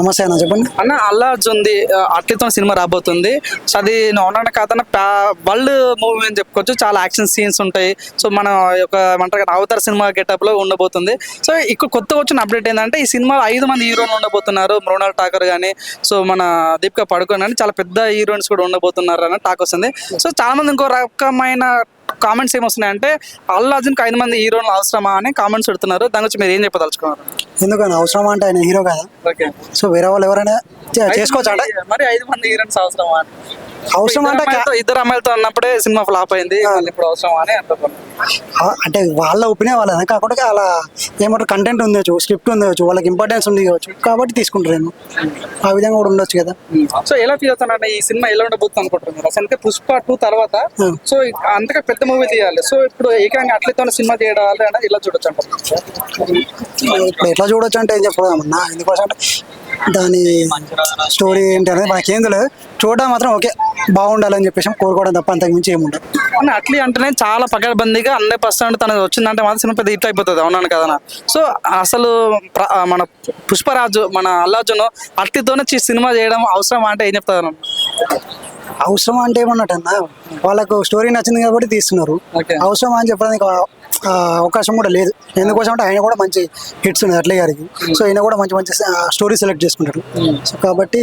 నమస్తే అన్న చెప్పండి అన్న అల్లా అర్జున్ అట్లతో సినిమా రాబోతుంది సో అది నార్మల్ కాదన్న వరల్డ్ మూవీ అని చెప్పుకోవచ్చు చాలా యాక్షన్ సీన్స్ ఉంటాయి సో మన యొక్క ఏమంటారు అవతార సినిమా గెటప్ లో ఉండబోతుంది సో ఇక్కడ కొత్త వచ్చిన అప్డేట్ ఏంటంటే ఈ సినిమా ఐదు మంది హీరోలు ఉండబోతున్నారు మృణాల్ ఠాకర్ కానీ సో మన దీపిక పడుకోని కానీ చాలా పెద్ద హీరోయిన్స్ కూడా ఉండబోతున్నారు అన్న టాక్ వస్తుంది సో చాలా మంది ఇంకో రకమైన కామెంట్స్ ఏమొస్తున్నాయంటే అల్లు అర్జున్కి ఐదు మంది హీరోలు అవసరమా అని కామెంట్స్ పెడుతున్నారు దాని గురించి మీరు ఏం చెప్పదలుచుకున్నారు ఎందుకని అవసరం అంటే ఆయన హీరో కదా ఓకే సో వేరే వాళ్ళు ఎవరైనా చేసుకోవచ్చు అంటే మరి ఐదు మంది హీరోయిన్స్ అవసరమా అవసరం అంటే ఇద్దరు అమ్మాయిలతో అన్నప్పుడే సినిమా ఫ్లాప్ అయింది ఇప్పుడు అవసరం అని అంటే వాళ్ళ ఒపీనియన్ వాళ్ళ కాకుండా అలా ఏమంటారు కంటెంట్ ఉంది స్క్రిప్ట్ ఉంది వాళ్ళకి ఇంపార్టెన్స్ ఉంది కావచ్చు కాబట్టి తీసుకుంటారు ఆ విధంగా కూడా ఉండొచ్చు కదా సో ఎలా ఫీల్ అవుతానంటే ఈ సినిమా ఎలా ఉండబోతుంది అనుకుంటున్నారు అసలు పుష్ప టూ తర్వాత సో అంతగా పెద్ద మూవీ తీయాలి సో ఇప్పుడు ఏకంగా అట్లతో సినిమా చేయడం ఇలా చూడొచ్చు అంటే ఇప్పుడు ఎట్లా చూడొచ్చు అంటే ఏం చెప్పడం ఎందుకోసం అంటే దాని స్టోరీ ఏంటి అనేది ఏం తెలియదు చూడడం మాత్రం ఓకే బాగుండాలని చెప్పేసి కోరుకోవడం తప్ప అంతకు మించి ఏముండదు కానీ అట్లీ అంటేనే చాలా పకడ్బందీగా ఫస్ట్ పర్సెంట్ తన వచ్చిందంటే మాత్రం సినిమా పెద్ద హిట్ అయిపోతుంది అవునాను కదా సో అసలు మన పుష్పరాజు మన అల్లాజును అట్లీతోనే సినిమా చేయడం అవసరం అంటే ఏం చెప్తాను అవసరం అంటే ఏమన్నట్టు అన్న వాళ్ళకు స్టోరీ నచ్చింది కాబట్టి తీస్తున్నారు అవసరం అని చెప్పడానికి అవకాశం కూడా లేదు ఎందుకోసం అంటే ఆయన కూడా మంచి హిట్స్ ఉన్నాయి అట్లే గారికి సో ఆయన కూడా మంచి మంచి స్టోరీ సెలెక్ట్ చేసుకుంటారు సో కాబట్టి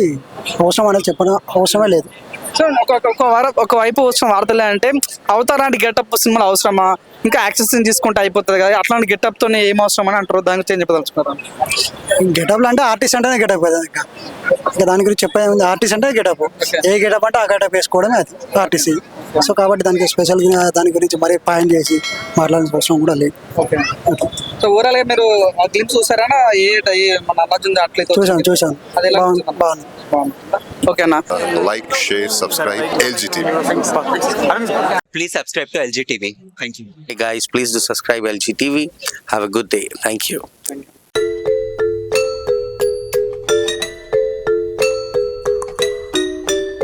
అవసరం అనేది చెప్పడం అవసరమే లేదు సో ఒక ఒక వారం ఒకవైపు వచ్చిన వార్తలే అంటే అవతారానికి గెటప్ సినిమాలు అవసరమా ఇంకా యాక్సెస్ని తీసుకుంటే అయిపోతుంది కదా అట్లాంటి గెటప్తో ఏం అవసరం అని అంటారు దాని గురించి ఏం చెప్పదలుచుకున్నారు గెటప్లు అంటే ఆర్టిస్ట్ అంటేనే గెటప్ కదా ఇంకా ఇంకా దాని గురించి చెప్పేది ఆర్టిస్ట్ అంటే గెటప్ ఏ గెటప్ అంటే ఆ గెటప్ వేసుకోవడమే అది ఆర్టిస్ట్ సో కాబట్టి దానికి స్పెషల్గా దాని గురించి మరీ పాయింట్ చేసి మాట్లాడిన అవసరం కూడా లేదు ఓకే సో ఓవరాల్గా మీరు ఆ క్లిప్ చూసారా ఏ మన చూసాను చూసాను బాగుంది బాగుంది ఓకేనా like, share, subscribe, LGTV. Please subscribe to LG TV. Thank you. Hey guys, please do subscribe LG TV. Have a good day. Thank you.